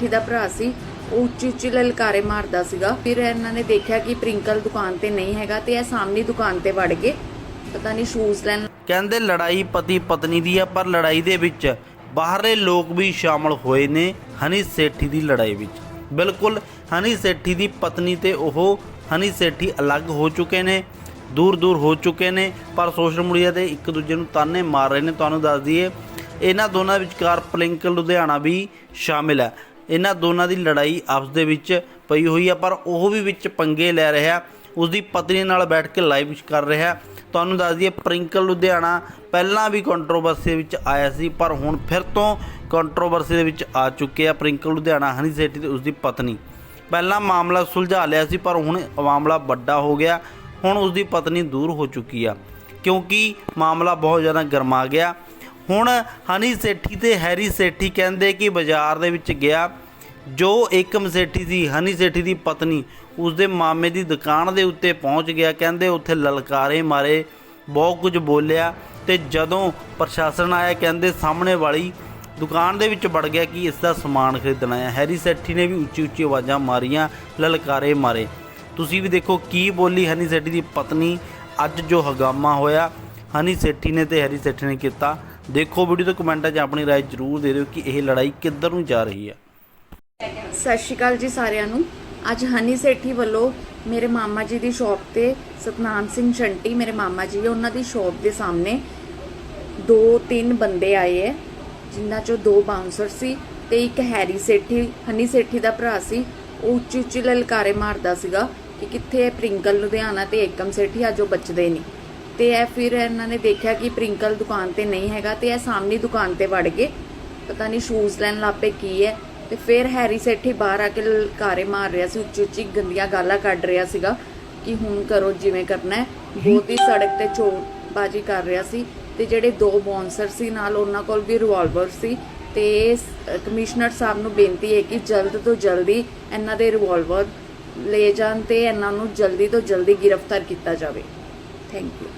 ਸੇਠੀ ਦਾ ਭਰਾ ਸੀ, ਉਹ ਉੱਚੀ ਉੱਚੀ ਲਲਕਾਰੇ ਮਾਰਦਾ ਸੀਗਾ। ਫਿਰ ਇਹਨਾਂ ਨੇ ਦੇਖਿਆ ਕਿ ਪ੍ਰਿੰਕਲ ਦੁਕਾਨ ਤੇ ਨਹੀਂ ਹੈਗਾ ਤੇ ਇਹ ਸਾਹਮਣੀ ਦੁਕਾਨ ਤੇ ਵੜ ਗਏ। ਪਤਾ ਨਹੀਂ ਸ਼ੂਜ਼ ਲੈਣ ਕਹਿੰਦੇ ਲੜਾਈ ਪਤੀ ਪਤਨੀ ਦੀ ਆ, ਪਰ ਲੜਾਈ ਦੇ ਵਿੱਚ ਬਾਹਰਲੇ ਲੋਕ ਵੀ ਸ਼ਾਮਲ ਹੋਏ ਨੇ ਹਨੀ ਸੇਠੀ ਦੀ ਲੜਾਈ ਵਿੱਚ। ਬਿਲਕੁਲ, ਹਨੀ ਸੇਠੀ ਦੀ ਪਤਨੀ ਤੇ ਉਹ ਹਨੀ ਸੇਠੀ ਅਲੱਗ ਹੋ ਚੁੱਕੇ ਨੇ ਦੂਰ ਦੂਰ ਹੋ ਚੁੱਕੇ ਨੇ, ਪਰ ਸੋਸ਼ਲ ਮੀਡੀਆ ਤੇ ਇੱਕ ਦੂਜੇ ਨੂੰ ਤਾਨੇ ਮਾਰ ਰਹੇ ਨੇ। ਤੁਹਾਨੂੰ ਦੱਸ ਦਈਏ, ਇਹਨਾਂ ਦੋਨਾਂ ਵਿਚਕਾਰ ਪਲਿੰਕਲ ਲੁਧਿਆਣਾ ਵੀ ਸ਼ਾਮਿਲ ਹੈ। ਇਹਨਾਂ ਦੋਨਾਂ ਦੀ ਲੜਾਈ ਆਪਸ ਦੇ ਵਿੱਚ ਪਈ ਹੋਈ ਆ, ਪਰ ਉਹ ਵੀ ਵਿੱਚ ਪੰਗੇ ਲੈ ਰਿਹਾ। ਉਸ ਦੀ ਪਤਨੀ ਨਾਲ ਬੈਠ ਕੇ ਲਾਈਵ ਕਰ ਰਿਹਾ। ਤੁਹਾਨੂੰ ਦੱਸ ਦਈਏ, ਪ੍ਰਿੰਕਲ ਲੁਧਿਆਣਾ ਪਹਿਲਾਂ ਵੀ ਕੰਟਰੋਵਰਸੀ ਵਿੱਚ ਆਇਆ ਸੀ, ਪਰ ਹੁਣ ਫਿਰ ਤੋਂ ਕੰਟਰੋਵਰਸੀ ਦੇ ਵਿੱਚ ਆ ਚੁੱਕੇ ਆ ਪ੍ਰਿੰਕਲ ਲੁਧਿਆਣਾ, ਹਨੀ ਸੇਠੀ ਤੇ ਉਸ ਦੀ ਪਤਨੀ। ਪਹਿਲਾਂ ਮਾਮਲਾ ਸੁਲਝਾ ਲਿਆ ਸੀ, ਪਰ ਹੁਣ ਮਾਮਲਾ ਵੱਡਾ ਹੋ ਗਿਆ। ਹੁਣ ਉਸ ਦੀ ਪਤਨੀ ਦੂਰ ਹੋ ਚੁੱਕੀ ਆ, ਕਿਉਂਕਿ ਮਾਮਲਾ ਬਹੁਤ ਜ਼ਿਆਦਾ ਗਰਮਾ ਗਿਆ। ਹੁਣ ਹਨੀ ਸੇਠੀ ਤੇ ਹੈਰੀ ਸੇਠੀ ਕਹਿੰਦੇ ਕਿ ਬਾਜ਼ਾਰ ਦੇ ਵਿੱਚ ਗਿਆ, ਜੋ ਏਕਮ ਸੇਠੀ ਸੀ, ਹਨੀ ਸੇਠੀ ਦੀ ਪਤਨੀ, ਉਸਦੇ ਮਾਮੇ ਦੀ ਦੁਕਾਨ ਦੇ ਉੱਤੇ ਪਹੁੰਚ ਗਿਆ, ਕਹਿੰਦੇ ਉੱਥੇ ਲਲਕਾਰੇ ਮਾਰੇ, ਬਹੁਤ ਕੁਝ ਬੋਲਿਆ ਤੇ ਜਦੋਂ ਪ੍ਰਸ਼ਾਸਨ ਆਇਆ, ਕਹਿੰਦੇ ਸਾਹਮਣੇ ਵਾਲੀ ਦੁਕਾਨ ਦੇ ਵਿੱਚ ਵੜ ਗਿਆ ਕਿ ਇਸ ਦਾ ਸਮਾਨ ਖਰੀਦਣਾ ਹੈ। ਹੈਰੀ ਸੇਠੀ ਨੇ ਵੀ ਉੱਚੀ ਉੱਚੀ ਆਵਾਜ਼ਾਂ ਮਾਰੀਆਂ, ਲਲਕਾਰੇ ਮਾਰੇ। ਤੁਸੀਂ ਵੀ ਦੇਖੋ ਕੀ ਬੋਲੀ ਹਨੀ ਸੇਠੀ ਦੀ ਪਤਨੀ, ਅੱਜ ਜੋ ਹਗਾਮਾ ਹੋਇਆ ਹਨੀ ਸੇਠੀ ਨੇ ਤੇ ਹੈਰੀ ਸੇਠੀ ਨੇ ਕੀਤਾ ਦੇਖੋ ਵੀਡੀਓ ਤੇ ਕਮੈਂਟਾਂ 'ਚ ਆਪਣੀ رائے ਜ਼ਰੂਰ ਦੇ ਦਿਓ ਕਿ ਇਹ ਲੜਾਈ ਕਿੱਧਰ ਨੂੰ ਜਾ ਰਹੀ ਹੈ ਸਤਿ ਸ਼੍ਰੀ ਅਕਾਲ ਜੀ ਸਾਰਿਆਂ ਨੂੰ ਅੱਜ ਹਨੀ ਸੇਠੀ ਵੱਲੋਂ ਮੇਰੇ ਮਾਮਾ ਜੀ ਦੀ ਸ਼ਾਪ ਤੇ ਸਤਨਾਮ ਸਿੰਘ ਸ਼ੰਟੀ ਮੇਰੇ ਮਾਮਾ ਜੀ ਉਹਨਾਂ ਦੀ ਸ਼ਾਪ ਦੇ ਸਾਹਮਣੇ ਦੋ ਤਿੰਨ ਬੰਦੇ ਆਏ ਐ ਜਿਨ੍ਹਾਂ ਚੋਂ ਦੋ ਬਾਉਂਸਰ ਸੀ ਤੇ ਇੱਕ ਹੈਰੀ ਸੇਠੀ ਹਨੀ ਸੇਠੀ ਦਾ ਭਰਾ ਸੀ ਉਹ ਉੱਚੀ ਉੱਚੀ ਲਲਕਾਰੇ ਮਾਰਦਾ ਸੀਗਾ ਕਿ ਕਿੱਥੇ ਹੈ ਪ੍ਰਿੰਕਲ ਲੁਧਿਆਣਾ ਤੇ ਏਕਮ ਸੇਠੀ ਅੱਜ ਉਹ ਬਚਦੇ ਨਹੀਂ ਤੇ ਇਹ ਫਿਰ ਇਹਨਾਂ ਨੇ ਦੇਖਿਆ ਕਿ ਪ੍ਰਿੰਕਲ ਦੁਕਾਨ ਤੇ ਨਹੀਂ ਹੈਗਾ ਤੇ ਇਹ ਸਾਹਮਣੀ ਦੁਕਾਨ ਤੇ ਵੜ ਗਏ। ਪਤਾ ਨਹੀਂ ਸ਼ੂਜ਼ ਲੈਣ ਲੱਪੇ ਕੀ ਹੈ। ਤੇ ਫਿਰ ਹੈਰੀ ਸੇਠੀ ਬਾਹਰ ਆ ਕੇ ਲਲਕਾਰੇ ਮਾਰ ਰਿਹਾ ਸੀ, ਉੱਚੀ ਉੱਚੀ ਗੰਦੀਆਂ ਗਾਲਾਂ ਕੱਢ ਰਿਹਾ ਸੀਗਾ ਕਿ ਹੁਣ ਕਰੋ ਜਿਵੇਂ ਕਰਨਾ ਹੈ। ਬਹੁਤ ਹੀ ਸੜਕ ਤੇ ਚੋਟਬਾਜੀ ਕਰ ਰਿਹਾ ਸੀ ਤੇ ਜਿਹੜੇ ਦੋ ਬੌਂਸਰ ਸੀ ਨਾਲ ਉਹਨਾਂ ਕੋਲ ਵੀ ਰਿਵਾਲਵਰ ਸੀ ਤੇ ਕਮਿਸ਼ਨਰ ਸਾਹਿਬ ਨੂੰ ਬੇਨਤੀ ਹੈ ਕਿ ਜਲਦ ਤੋਂ ਜਲਦੀ ਇਹਨਾਂ ਦੇ ਰਿਵਾਲਵਰ ਲੈ ਜਾਣ ਤੇ ਇਹਨਾਂ ਨੂੰ ਜਲਦੀ ਤੋਂ ਜਲਦੀ ਗ੍ਰਿਫਤਾਰ ਕੀਤਾ ਜਾਵੇ। Thank you